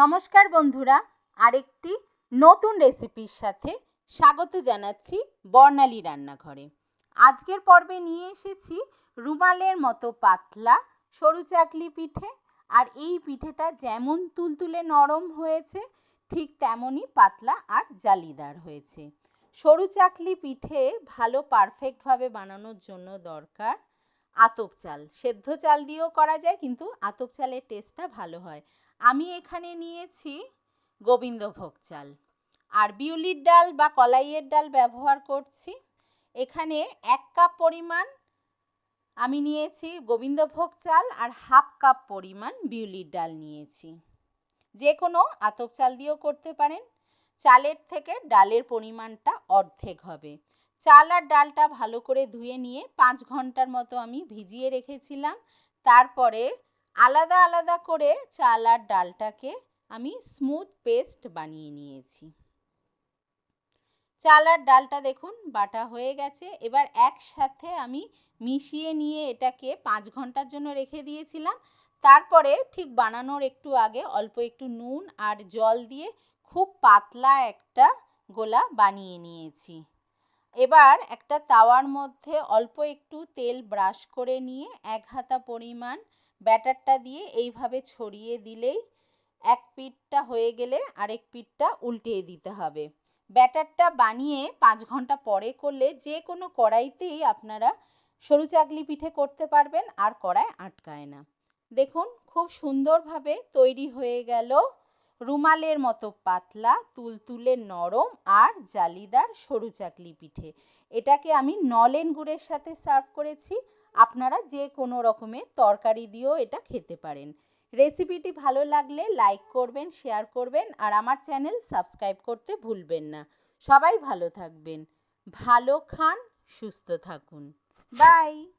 নমস্কার বন্ধুরা, আরেকটি নতুন রেসিপির সাথে স্বাগত জানাচ্ছি বর্ণালী রান্নাঘরে। আজকের পর্বে নিয়ে এসেছি রুমালের মতো পাতলা সরু চাকলি পিঠে, আর এই পিঠেটা যেমন তুলতুলে নরম হয়েছে, ঠিক তেমনই পাতলা আর জালিদার হয়েছে। সরু চাকলি পিঠে ভালো পারফেক্টভাবে বানানোর জন্য দরকার আতপ চাল। সেদ্ধ চাল দিয়েও করা যায়, কিন্তু আতপ চালের টেস্টটা ভালো হয়। আমি এখানে নিয়েছি গোবিন্দভোগ চাল। আর বিউলির ডাল বা কলাইয়ের ডাল ব্যবহার করছি। এখানে এক কাপ পরিমাণ আমি নিয়েছি গোবিন্দভোগ চাল আর হাফ কাপ পরিমাণ বিউলির ডাল নিয়েছি। যে কোনো আতপ চাল দিয়েও করতে পারেন। চালের থেকে ডালের পরিমাণটা অর্ধেক হবে। চাল আর ডালটা ভালো করে ধুয়ে নিয়ে পাঁচ ঘণ্টার মতো আমি ভিজিয়ে রেখেছিলাম। তারপরে আলাদা আলাদা করে চাল আর ডালটাকে আমি স্মুথ পেস্ট বানিয়ে নিয়েছি। চাল আর ডালটা দেখুন, বাটা হয়ে গেছে। এবার একসাথে আমি মিশিয়ে নিয়ে এটাকে পাঁচ ঘণ্টার জন্য রেখে দিয়েছিলাম। তারপরে ঠিক বানানোর একটু আগে অল্প একটু নুন আর জল দিয়ে খুব পাতলা একটা গোলা বানিয়ে নিয়েছি। এবার একটা তাওয়ার মধ্যে অল্প একটু তেল ব্রাশ করে নিয়ে এক হাতা পরিমাণ ব্যাটারটা দিয়ে এইভাবে ছড়িয়ে দিলেই এক পিঠটা হয়ে গেলে আরেক পিঠটা উল্টিয়ে দিতে হবে। ব্যাটারটা বানিয়ে পাঁচ ঘণ্টা পরে করলে যে কোনো কড়াইতেই আপনারা সরু চাকলি পিঠে করতে পারবেন, আর কড়াই আটকায় না। দেখুন, খুব সুন্দরভাবে তৈরি হয়ে গেল রুমালের মতো পাতলা, তুলতুলে নরম আর জালিদার সরু চাকলি পিঠে। এটাকে আমি নলেন গুড়ের সাথে সার্ভ করেছি। আপনারা যে কোনো রকমের তরকারি দিয়েও এটা খেতে পারেন। রেসিপিটি ভালো লাগলে লাইক করবেন, শেয়ার করবেন আর আমার চ্যানেল সাবস্ক্রাইব করতে ভুলবেন না। সবাই ভালো থাকবেন। ভালো খান, সুস্থ থাকুন। বাই!